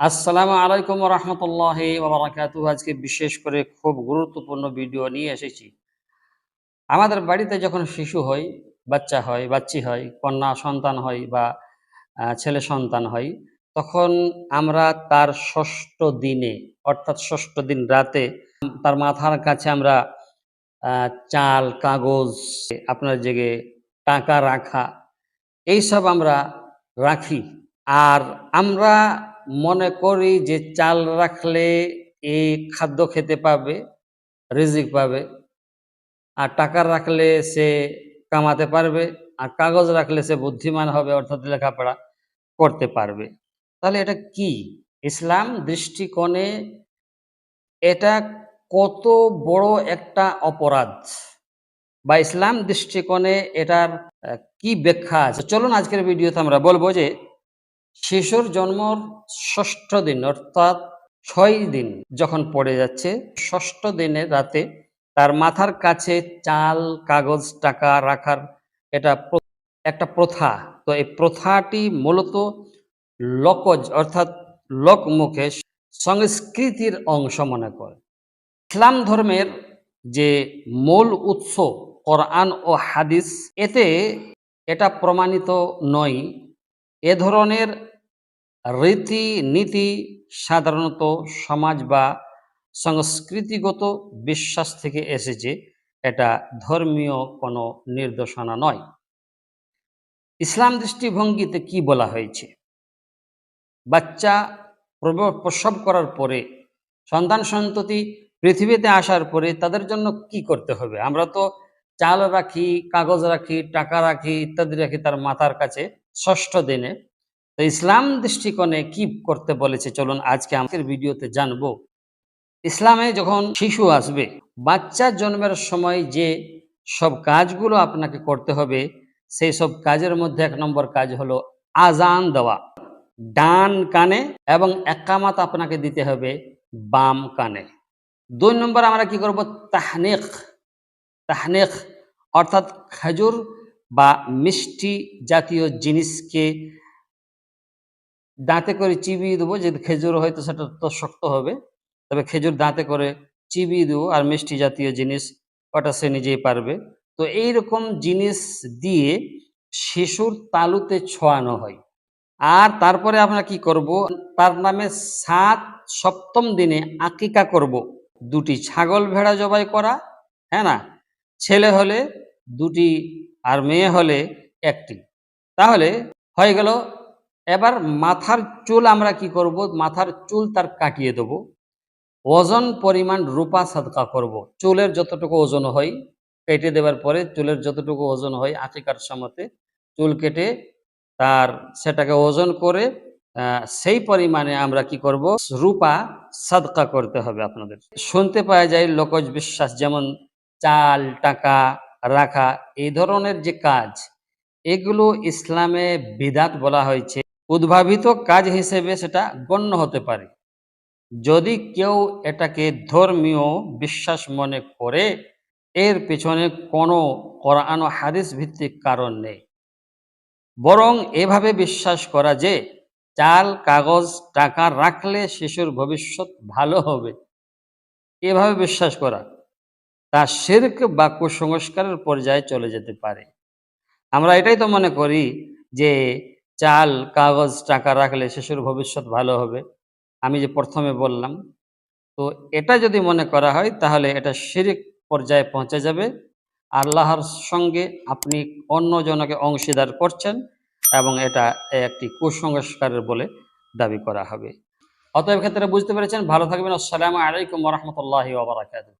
আসসালামু আলাইকুম রহমতুল্লাহ বারাকাতু আজকে বিশেষ করে খুব গুরুত্বপূর্ণ ভিডিও নিয়ে এসেছি। আমাদের বাড়িতে যখন শিশু হয়, বাচ্চা হয়, বাচ্চি হয়, কন্যা সন্তান হয় বা ছেলে সন্তান হয়, তখন আমরা তার ষষ্ঠ দিনে, অর্থাৎ ষষ্ঠ দিন রাতে তার মাথার কাছে আমরা চাল, কাগজ, আপনার জেগে টাকা রাখা, এইসব আমরা রাখি। আর আমরা মনে করি যে চাল রাখলে এই খাদ্য খেতে পাবে, রিজিক পাবে। আর টাকা রাখলে সে কামাতে পারবে, আর কাগজ রাখলে সে বুদ্ধিমান হবে, অর্থাৎ লেখাপড়া করতে পারবে। তাহলে এটা কি? ইসলাম দৃষ্টিকোণে এটা কত বড় একটা অপরাধ? বা ইসলাম দৃষ্টিকোণে এটার কি ব্যাখ্যা আছে? চলুন আজকের ভিডিওতে আমরা বলব যে শিশুর জন্মর ষষ্ঠ দিন, অর্থাৎ ছয় দিন যখন পড়ে যাচ্ছে, ষষ্ঠ দিনের রাতে তার মাথার কাছে চাল, কাগজ, টাকা রাখার এটা একটা প্রথা। তো এই প্রথাটি মূলত লকজ, অর্থাৎ লোকমুখে সংস্কৃতির অংশ মনে করে। ইসলাম ধর্মের যে মূল উৎস কোরআন ও হাদিস, এতে এটা প্রমাণিত নয়। এ ধরনের রীতি নীতি সাধারণত সমাজ বা সংস্কৃতিগত বিশ্বাস থেকে এসেছে, এটা ধর্মীয় কোনো নির্দেশনা নয়। ইসলাম দৃষ্টিভঙ্গিতে কি বলা হয়েছে? বাচ্চা প্রসব করার পরে, সন্তান সন্ততি পৃথিবীতে আসার পরে তাদের জন্য কি করতে হবে? আমরা তো চাল রাখি, কাগজ রাখি, টাকা রাখি ইত্যাদি রাখি তার মাথার কাছে ষষ্ঠ দিনে। তো ইসলাম দৃষ্টিকোণে কি করতে বলেছে? চলুন আজকে আমাদের ভিডিওতে জানব। ইসলামে যখন শিশু আসবে, বাচ্চা জন্মের সময় যে সব কাজগুলো আপনাকে করতে হবে, সেই সব কাজের মধ্যে এক নম্বর কাজ হলো আজান দেওয়া। ডান কানে এবং একামাত আপনাকে দিতে হবে বাম কানে। দুই নম্বর আমরা কি করব? তাহনিক। তাহনিক অর্থাৎ খেজুর বা মিষ্টি জাতীয় জিনিসকে দাঁতে করে চিবিয়ে দেবো, যদি খেজুর হয়তো সেটা তো শক্ত হবে। তবে খেজুর দাঁতে করে চিবিয়ে দেবো আর মিষ্টি জাতীয় জিনিস ওটা সে নিজেই পারবে। তো এই রকম জিনিস দিয়ে শিশুর তালুতে ছোঁয়ানো হয়। আর তারপরে আমরা কি করব? তার নামে সাত সপ্তম দিনে আকিকা করব। দুটি ছাগল ভেড়া জবাই করা হ্যাঁ না? ছেলে হলে দুটি আর মেয়ে হলে একটি। তাহলে হয়ে গেল এবার মাথার চুল আমরা কি করব? মাথার চুল তার কাটিয়ে দেব। ওজন পরিমাণ রূপা সাদকা করব। চুলের যতটুকু ওজন হয়, কেটে দেওয়ার পরে চুলের যতটুকু ওজন হয় আকিকার সময়তে চুল কেটে তার সেটাকে ওজন করে সেই পরিমাণে আমরা কি করব? রূপা সাদকা করতে হবে আপনাদের। শুনতে পাওয়া যায় লোকজ বিশ্বাস যেমন চাল, টাকা, রাখা, এই ধরনের যে কাজ, এগুলো ইসলামে বিদাত বলা হয়েছে। উদ্ভাবিত কাজ হিসেবে সেটা গণ্য হতে পারে। যদি কেউ এটাকে ধর্মীয় বিশ্বাস মনে করে, এর পেছনে কোনো কোরআন হাদিস ভিত্তিক কারণ নেই। বরং এভাবে বিশ্বাস করা যে, চাল, কাগজ, টাকা রাখলে শিশুর ভবিষ্যৎ ভালো হবে। এভাবে বিশ্বাস করা, তা শির্ক বা কুসংস্কারের পর্যায়ে চলে যেতে পারে। আমরা এটাই তো মনে করি যে চাল, কাগজ, টাকা রাখলে শিশুর ভবিষ্যৎ ভালো হবে। আমি যে প্রথমে বললাম, তো এটা যদি মনে করা হয়, তাহলে এটা শিরিক পর্যায়ে পৌঁছে যাবে। আল্লাহর সঙ্গে আপনি অন্যজনকে অংশীদার করছেন এবং এটা একটি কুসংস্কারের বলে দাবি করা হবে। অতএব ক্ষেত্রে বুঝতে পেরেছেন। ভালো থাকবেন। আসসালামু আলাইকুম রহমতুল্লাহ ওবরাকাতুহ